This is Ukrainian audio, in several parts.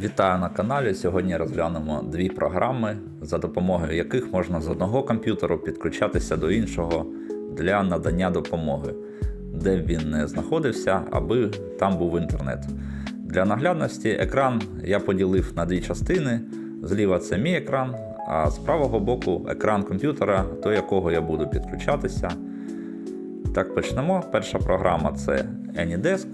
Вітаю на каналі. Сьогодні розглянемо дві програми, за допомогою яких можна з одного комп'ютеру підключатися до іншого для надання допомоги, де б він не знаходився, аби там був інтернет. Для наглядності екран я поділив на дві частини. Зліва це мій екран, а з правого боку екран комп'ютера, до якого я буду підключатися. Так, почнемо. Перша програма це AnyDesk.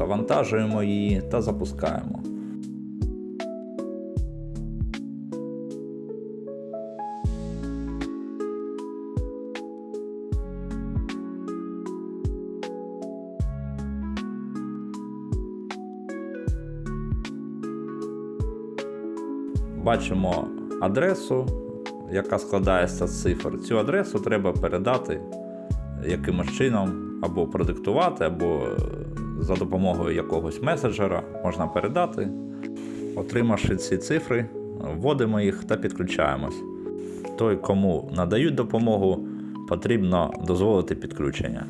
Завантажуємо її та запускаємо. Бачимо адресу, яка складається з цифр. Цю адресу треба передати якимось чином або продиктувати, або за допомогою якогось меседжера можна передати. Отримавши ці цифри, вводимо їх та підключаємось. Той, кому надають допомогу, потрібно дозволити підключення.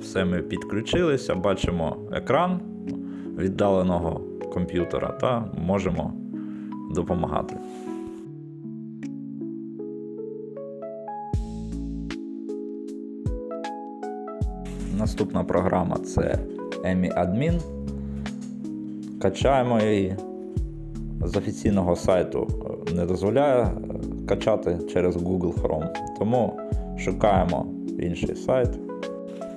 Все ми підключилися, бачимо екран віддаленого комп'ютера та можемо допомагати. Наступна програма це EMI Admin. Качаємо її. З офіційного сайту е, не дозволяє е, качати через Google Chrome. Тому шукаємо інший сайт.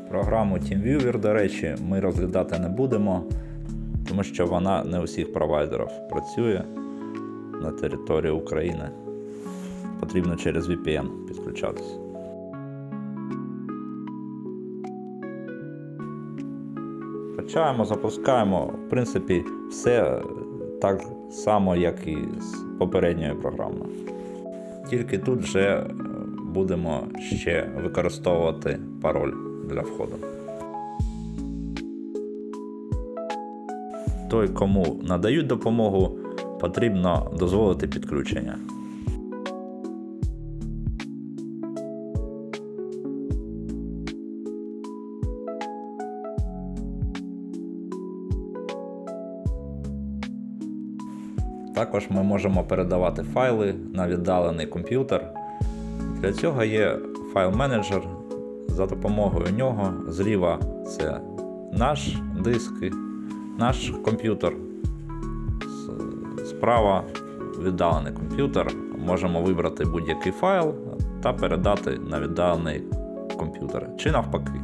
Програму TeamViewer, до речі, ми розглядати не будемо, тому що вона не у всіх провайдерів працює на території України. Потрібно через VPN підключатися. Качаємо, запускаємо. В принципі, все так само, як і з попередньою програмою. Тільки тут вже будемо ще використовувати пароль для входу. Той, кому надають допомогу, потрібно дозволити підключення. Також ми можемо передавати файли на віддалений комп'ютер. Для цього є файл-менеджер. За допомогою нього зліва це наш диск, наш комп'ютер. Справа віддалений комп'ютер. Можемо вибрати будь-який файл та передати на віддалений комп'ютер. Чи навпаки.